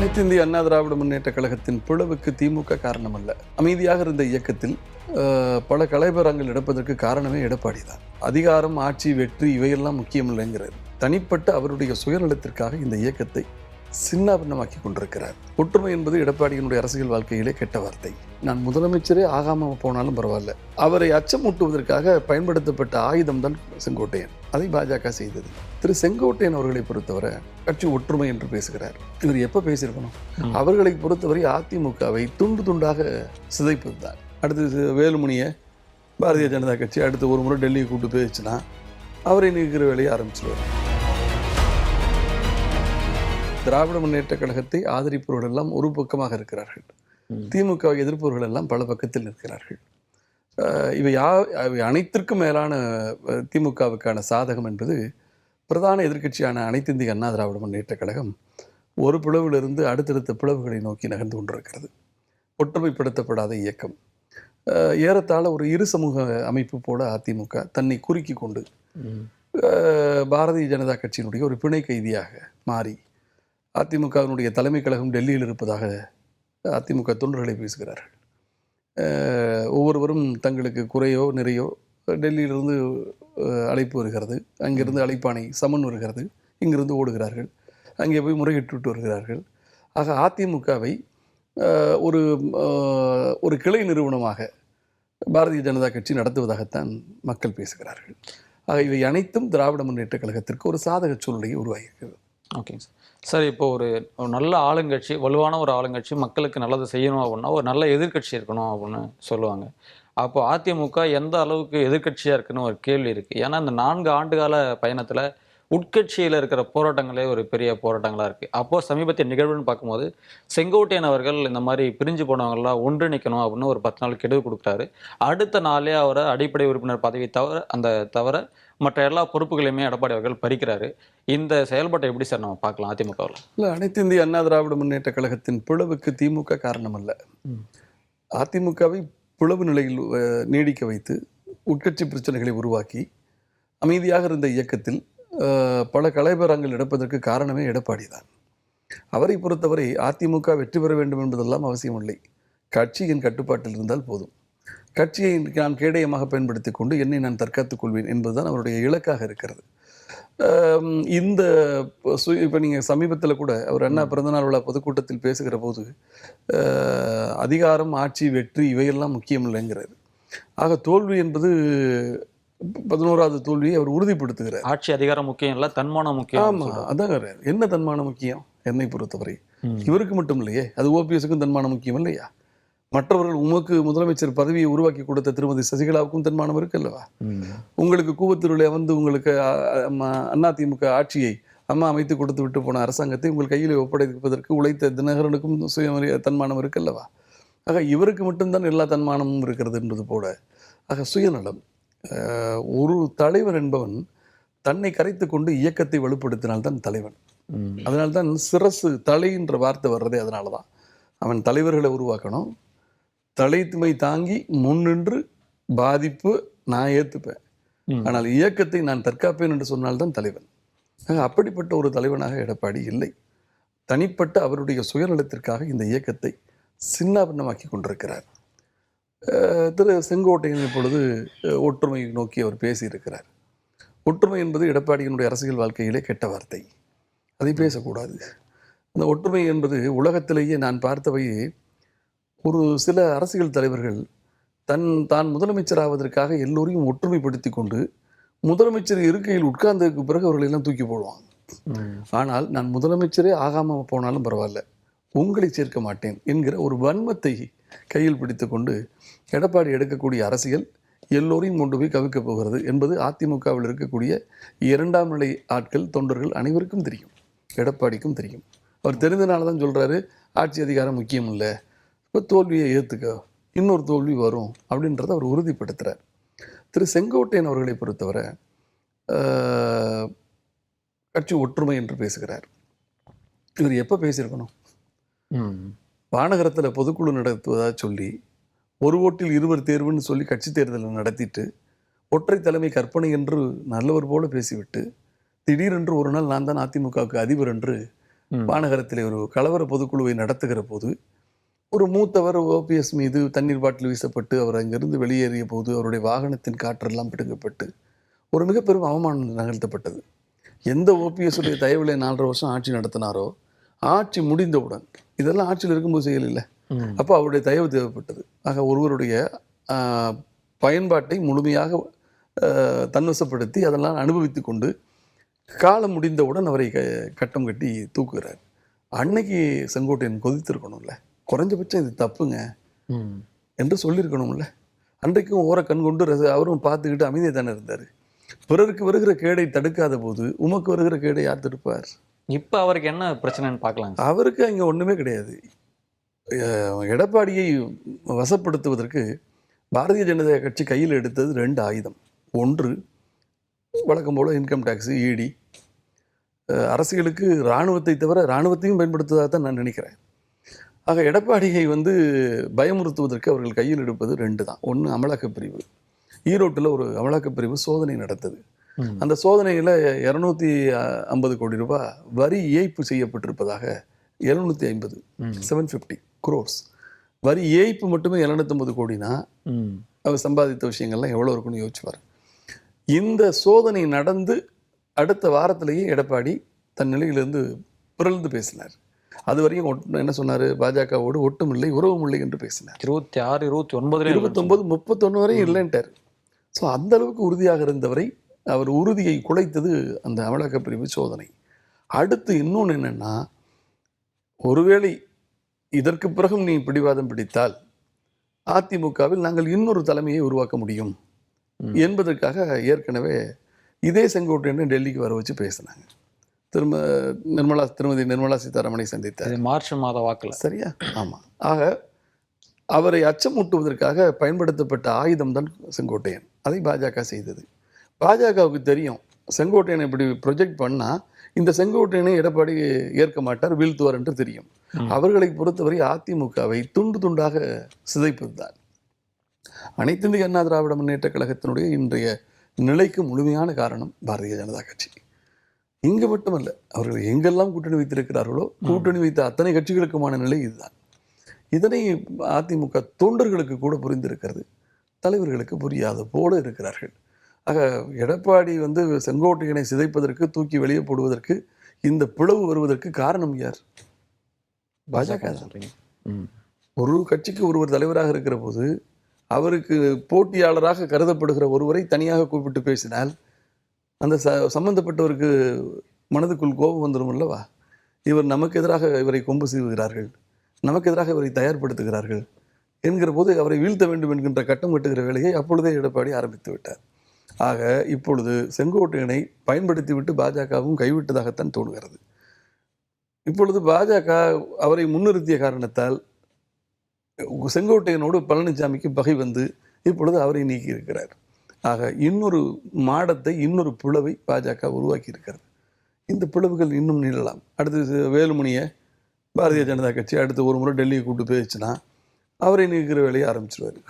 அனைத்து இந்திய அண்ணா திராவிட முன்னேற்ற கழகத்தின் பிளவுக்கு திமுக காரணம் அல்ல அமைதியாக இருந்த இயக்கத்தில் பல கலைபரங்கள் எடுப்பதற்கு காரணமே எடப்பாடி தான் அதிகாரம் ஆட்சி வெற்றி இவையெல்லாம் முக்கியம் இல்லைங்கிறது தனிப்பட்ட அவருடைய சுயநலத்திற்காக இந்த இயக்கத்தை சின்னாபின்னமாக்கி கொண்டிருக்கிறார் ஒற்றுமை என்பது எடப்பாடியினுடைய அரசியல் வாழ்க்கையிலே கெட்ட வார்த்தை. நான் முதலமைச்சரே ஆகாம போனாலும் பரவாயில்ல. அவரை அச்சமூட்டுவதற்காக பயன்படுத்தப்பட்ட ஆயுதம் தான் செங்கோட்டையன். அதை பாஜக செய்தது. திரு செங்கோட்டையன் அவர்களை பொறுத்தவரை கட்சி ஒற்றுமை என்று பேசுகிறார். இவர் எப்ப பேசியிருக்கணும். அவர்களை பொறுத்தவரை அதிமுகவை துண்டு துண்டாக சிதைப்பது தான் அடுத்து வேலுமணியை பாரதிய ஜனதா கட்சி அடுத்து ஒரு முறை டெல்லியை கூட்டு போயிடுச்சுன்னா அவரை நீக்கிற வேலையை ஆரம்பிச்சிடுவார் திராவிட முன்னேற்ற கழகத்தை ஆதரிப்பவர்கள் எல்லாம் ஒரு பக்கமாக இருக்கிறார்கள். ம். திமுக எதிர்ப்பவர்கள் எல்லாம் பல பக்கத்தில் நிற்கிறார்கள். அஹ் இவை யா இவை அனைத்திற்கும் மேலான திமுகவுக்கான சாதகம் என்பது பிரதான எதிர்க்கட்சியான அனைத்து இந்திய அண்ணா திராவிட முன்னேற்ற கழகம் ஒரு பிளவிலிருந்து அடுத்தடுத்த பிளவுகளை நோக்கி நகர்ந்து கொண்டிருக்கிறது. ஒற்றுமைப்படுத்தப்படாத இயக்கம். ஏறத்தாழ ஒரு இரு சமூக அமைப்பு போல அதிமுக தன்னை குறுக்கி கொண்டு பாரதிய ஜனதா கட்சியினுடைய ஒரு பிணை கைதியாக மாறி அதிமுகவினுடைய தலைமை கழகம் டெல்லியில் இருப்பதாக அதிமுக தொண்டர்களை பேசுகிறார்கள். ஒவ்வொருவரும் தங்களுக்கு குறையோ நிறையோ டெல்லியிலிருந்து அழைப்பு வருகிறது. அங்கிருந்து அழைப்பானை சமன் வருகிறது. இங்கிருந்து ஓடுகிறார்கள். அங்கே போய் முறையிட்டு வருகிறார்கள். ஆக அதிமுகவை ஒரு ஒரு கிளை நிறுவனமாக பாரதிய ஜனதா கட்சி நடத்துவதாகத்தான் மக்கள் பேசுகிறார்கள். ஆக இவை அனைத்தும் திராவிட முன்னேற்ற கழகத்திற்கு ஒரு சாதக சூழ்நிலையை உருவாகியிருக்கிறது ஓகேங்க சார். சார் இப்போ ஒரு ஒரு நல்ல ஆளுங்கட்சி வலுவான ஒரு ஆளுங்கட்சி மக்களுக்கு நல்லது செய்யணும் அப்படின்னா ஒரு நல்ல எதிர்க்கட்சி இருக்கணும் அப்படின்னு சொல்லுவாங்க. அப்போ அதிமுக எந்த அளவுக்கு எதிர்க்கட்சியாக இருக்குன்னு ஒரு கேள்வி இருக்குது ஏன்னா இந்த நான்கு ஆண்டுகால பயணத்தில் உட்கட்சியில் இருக்கிற போராட்டங்களே ஒரு பெரிய போராட்டங்களாக இருக்குது அப்போது சமீபத்திய நிகழ்வுன்னு பார்க்கும்போது செங்கோட்டையன் அவர்கள் இந்த மாதிரி பிரிஞ்சு போனவங்களாம் ஒன்றிணைக்கணும் அப்படின்னு ஒரு பத்து நாள் கெடுவு கொடுக்குறாரு. அடுத்த நாளே அவரை அடிப்படை உறுப்பினர் பதவி தவிர அந்த தவிர மற்ற எல்லா பொறுப்புகளையுமே எடப்பாடி அவர்கள் பறிக்கிறாரு. இந்த செயல்பாட்டை எப்படி சார் நம்ம பார்க்கலாம் அதிமுகவில்? இல்லை அனைத்து இந்திய அண்ணா திராவிட முன்னேற்ற கழகத்தின் பிளவுக்கு திமுக காரணம் அல்ல. அதிமுகவை பிளவு நிலையில் நீடிக்க வைத்து உட்கட்சி பிரச்சனைகளை உருவாக்கி அமைதியாக இருந்த இயக்கத்தில் பல கலைபரங்கள் எடுப்பதற்கு காரணமே எடப்பாடி தான். அவரை பொறுத்தவரை அதிமுக வெற்றி பெற வேண்டும் என்பதெல்லாம் அவசியமில்லை. கட்சியின் கட்டுப்பாட்டில் இருந்தால் போதும். கட்சியை நான் கேடயமாக பயன்படுத்திக் கொண்டு என்னை நான் தற்காத்துக் கொள்வேன் என்பதுதான் அவருடைய இலக்காக இருக்கிறது. இந்த இப்போ நீங்கள் சமீபத்தில் கூட அவர் அண்ணா பிறந்தநாள் விழா பொதுக்கூட்டத்தில் பேசுகிற போது அதிகாரம் ஆட்சி வெற்றி இவையெல்லாம் முக்கியம் இல்லைங்கிறாரு ஆக தோல்வி என்பது பதினோராவது தோல்வியை அவர் உறுதிப்படுத்துகிறார். ஆட்சி அதிகாரம் முக்கியம் இல்லை தன்மானம் முக்கியம் ஆமா அதான் என்ன தன்மானம் முக்கியம்? என்னை பொறுத்தவரை. இவருக்கு மட்டும் இல்லையே அது ஓபிஎஸ்க்கும் தன்மானம் முக்கியம் இல்லையா? மற்றவர்கள் உமக்கு முதலமைச்சர் பதவியை உருவாக்கி கொடுத்த திருமதி சசிகலாவுக்கும் தன்மானம் இருக்கு அல்லவா. உங்களுக்கு கூவத்தூரில் வந்து உங்களுக்கு அண்ணா திமுக ஆட்சியை அம்மா அமைத்து கொடுத்து விட்டு போன அரசாங்கத்தை உங்கள் கையில் ஒப்படைப்பதற்கு உழைத்த தினகரனுக்கும் சுயமரியா தன்மானம் இருக்கல்லவா ஆக இவருக்கு மட்டும்தான் எல்லா தன்மானமும் இருக்கிறது என்பது போல. ஆக சுயநலம். ஒரு தலைவர் என்பவன் தன்னை கரைத்து கொண்டு இயக்கத்தை வலுப்படுத்தினால்தான் தலைவன். அதனால்தான் சிரசு தலைன்ற வார்த்தை வர்றதே அதனால தான் அவன் தலைவர்களை உருவாக்கணும். தலைத்துமை தாங்கி முன்னின்று பாதிப்பு நான் ஏற்றுப்பேன். ஆனால் இயக்கத்தை நான் தற்காப்பேன் என்று சொன்னால்தான் தலைவன். அப்படிப்பட்ட ஒரு தலைவனாக எடப்பாடி இல்லை. தனிப்பட்ட அவருடைய சுயநலத்திற்காக இந்த இயக்கத்தை சின்னாபின்னமாக்கி கொண்டிருக்கிறார். திரு செங்கோட்டையன் இப்பொழுது அஹ், ஒற்றுமை நோக்கி அவர் பேசியிருக்கிறார். ஒற்றுமை என்பது எடப்பாடியினுடைய அரசியல் வாழ்க்கையிலே கெட்ட வார்த்தை. அதை பேசக்கூடாது. அந்த ஒற்றுமை என்பது உலகத்திலேயே நான் பார்த்தவையே ஒரு சில அரசியல் தலைவர்கள் தன் தான் முதலமைச்சராவதற்காக எல்லோரையும் ஒற்றுமைப்படுத்தி கொண்டு முதலமைச்சர் இருக்கையில் உட்கார்ந்ததுக்கு பிறகு அவர்களை எல்லாம் தூக்கி போடுவாங்க. ஆனால் நான் முதலமைச்சரே ஆகாம போனாலும் பரவாயில்ல. உங்களை சேர்க்க மாட்டேன் என்கிற ஒரு வன்மத்தை கையில் பிடித்துக்கொண்டு எடப்பாடி எடுக்கக்கூடிய அரசியல் எல்லோரையும் கொண்டு போய் கவிக்கப் போகிறது என்பது அதிமுகவில் இருக்கக்கூடிய இரண்டாம் நிலை ஆட்கள் தொண்டர்கள் அனைவருக்கும் தெரியும். எடப்பாடிக்கும் தெரியும். அவர் தெரிந்தனால தான் சொல்கிறாரு ஆட்சி அதிகாரம் முக்கியம் இல்லை. இப்போ தோல்வியை ஏற்றுக்க இன்னொரு தோல்வி வரும் அப்படின்றத அவர் உறுதிப்படுத்துகிறார் திரு செங்கோட்டையன் அவர்களை பொறுத்தவரை கட்சி ஒற்றுமை என்று பேசுகிறார். இவர் எப்போ பேசியிருக்கணும்? ம். வானகரத்தில் பொதுக்குழு நடத்துவதாக சொல்லி ஒரு ஓட்டில் இருவர் தேர்வுன்னு சொல்லி கட்சி தேர்தலை நடத்திட்டு ஒற்றை தலைமை கற்பனை என்று நல்லவர் போல பேசிவிட்டு திடீரென்று ஒரு நாள் நான் தான் அதிமுகவுக்கு அதிபர் என்று. மாநகரத்திலே ஒரு கலவர பொதுக்குழுவை நடத்துகிற போது ஒரு மூத்தவர் ஓபிஎஸ் மீது தண்ணீர் பாட்டில் வீசப்பட்டு அவர் அங்கிருந்து வெளியேறிய போது அவருடைய வாகனத்தின் காற்றெல்லாம் பிடுங்கப்பட்டு ஒரு மிக பெரும் அவமானம் நிகழ்த்தப்பட்டது எந்த ஓபிஎஸ் உடைய தயவிலே நாலரை வருஷம் ஆட்சி நடத்தினாரோ ஆட்சி முடிந்தவுடன் இதெல்லாம் ஆட்சியில் இருக்கும்போது செய்யல ம். அப்போ அவருடைய தயவு தேவைப்பட்டது. ஆக ஒருவருடைய பயன்பாட்டை முழுமையாக தன்வசப்படுத்தி அதெல்லாம் அனுபவித்து கொண்டு காலம் முடிந்தவுடன் அவரை க கட்டம் கட்டி தூக்குகிறார். அன்னைக்கு செங்கோட்டையன் கொதித்திருக்கணும்ல. குறைஞ்சபட்சம் இது தப்புங்க. என்று சொல்லியிருக்கணும்ல. அன்றைக்கும் ஓர கண் கொண்டு ரச- அவரும் பார்த்துக்கிட்டு அமைதியாக தானே இருந்தார். பிறருக்கு வருகிற கேடை தடுக்காத போது உமக்கு வருகிற கேடை யார் தடுப்பார்? இப்போ அவருக்கு என்ன பிரச்சனைன்னு பார்க்கலாம் அவருக்கு அங்கே ஒன்றுமே கிடையாது. எடப்பாடியை வசப்படுத்துவதற்கு பாரதிய ஜனதா கட்சி கையில் எடுத்தது ரெண்டு ஆயுதம். ஒன்று வழக்கம் போல் இன்கம் டேக்ஸு இடி அரசியலுக்கு இராணுவத்தை தவிர இராணுவத்தையும் பயன்படுத்துவதாக தான் நான் நினைக்கிறேன். ஆக எடப்பாடியை வந்து பயமுறுத்துவதற்கு அவர்கள் கையில் எடுப்பது ரெண்டு தான். ஒன்று அமலாக்கப் பிரிவு ஈரோட்டில் ஒரு அமலாக்கப் பிரிவு சோதனை நடத்தது. அந்த சோதனையில் இரநூத்தி ஐம்பது கோடி ரூபாய் வரி ஏய்ப்பு செய்யப்பட்டிருப்பதாக எழுநூற்றி ஐம்பது. செவன் ஃபிஃப்டி குரோர்ஸ் வரி ஏய்ப்பு மட்டுமே எழுநூத்தம்பது கோடினா. அவர் சம்பாதித்த விஷயங்கள்லாம் எவ்வளோ இருக்குன்னு யோசிச்சு பாருங்க. இந்த சோதனை நடந்து அடுத்த வாரத்திலேயே எடப்பாடி தன் நிலையிலிருந்து பிறழ்ந்து பேசினார். அது வரையும் என்ன சொன்னார்? பாஜகவோடு ஒட்டுமில்லை உறவுமில்லை என்று பேசினார். இருபத்தி ஆறு இருபத்தி ஒன்பதுல இருபத்தொன்பது முப்பத்தொன்று வரையும் இல்லைன்ட்டார். ஸோ அந்த அளவுக்கு உறுதியாக இருந்தவரை அவர் உறுதியை குலைத்தது அந்த அமலாக்கப் பிரிவு சோதனை. அடுத்து இன்னொன்று என்னன்னா ஒருவேளை இதற்கு பிறகும் நீ பிடிவாதம் பிடித்தால் அதிமுகவில் நாங்கள் இன்னொரு தலைமையை உருவாக்க முடியும். என்பதற்காக ஏற்கனவே இதே செங்கோட்டையனை டெல்லிக்கு வர வச்சு பேசினாங்க. திரும்ப நிர்மலா திருமதி நிர்மலா சீதாராமனை சந்தித்தார். மார்ச் மாத வாக்குல. சரியா? ஆமாம் ஆக அவரை அச்சமூட்டுவதற்காக பயன்படுத்தப்பட்ட ஆயுதம் தான் செங்கோட்டையன். அதை பாஜக செய்தது. பாஜகவுக்கு தெரியும் செங்கோட்டையனை இப்படி ப்ரொஜெக்ட் பண்ணால் இந்த செங்கோட்டையனை எடப்பாடி ஏற்க மாட்டார் வீழ்த்துவார் என்று தெரியும். அவர்களை பொறுத்தவரை அதிமுகவை துண்டு துண்டாக சிதைப்பது தான் அனைத்து இந்திய அண்ணா திராவிட முன்னேற்ற கழகத்தினுடைய இன்றைய நிலைக்கு முழுமையான காரணம் பாரதிய ஜனதா கட்சி. இங்கு மட்டுமல்ல அவர்கள் எங்கெல்லாம் கூட்டணி வைத்திருக்கிறார்களோ கூட்டணி வைத்த அத்தனை கட்சிகளுக்குமான நிலை இதுதான். இதனை அதிமுக தொண்டர்களுக்கு கூட புரிந்திருக்கிறது தலைவர்களுக்கு புரியாத போல இருக்கிறார்கள். ஆக எடப்பாடி வந்து செங்கோட்டையனை சிதைப்பதற்கு தூக்கி வெளியே போடுவதற்கு இந்த பிளவு வருவதற்கு காரணம் யார் பாஜக. சொல்றீங்க. ஒரு கட்சிக்கு ஒருவர் தலைவராக இருக்கிற போது அவருக்கு போட்டியாளராக கருதப்படுகிற ஒருவரை தனியாக கூப்பிட்டு பேசினால் அந்த ச சம்பந்தப்பட்டவருக்கு மனதுக்குள் கோபம் வந்துடும் அல்லவா இவர் நமக்கு எதிராக இவரை கொம்பு சீவுகிறார்கள் நமக்கு எதிராக இவரை தயார்படுத்துகிறார்கள் என்கிற போது அவரை வீழ்த்த வேண்டும் என்கின்ற கட்டம் கட்டுகிற வேலையை அப்பொழுதே எடப்பாடி ஆரம்பித்து விட்டார் ஆக இப்பொழுது செங்கோட்டையனை பயன்படுத்திவிட்டு பாஜகவும் கைவிட்டதாகத்தான் தோணுகிறது இப்பொழுது பாஜக அவரை முன்னிறுத்திய காரணத்தால் செங்கோட்டையனோடு பழனிசாமிக்கு பகை வந்து இப்பொழுது அவரை நீக்கி இருக்கிறார் ஆக இன்னொரு மாடத்தை இன்னொரு பிளவை பாஜக உருவாக்கி இருக்கிறது இந்த பிளவுகள் இன்னும் நீளலாம் அடுத்து வேலுமணியை பாரதிய ஜனதா கட்சி அடுத்து ஒரு முறை டெல்லியை கூப்பிட்டு போயிடுச்சுன்னா அவரை நீக்கிற வேலையை ஆரம்பிச்சிருவாரு.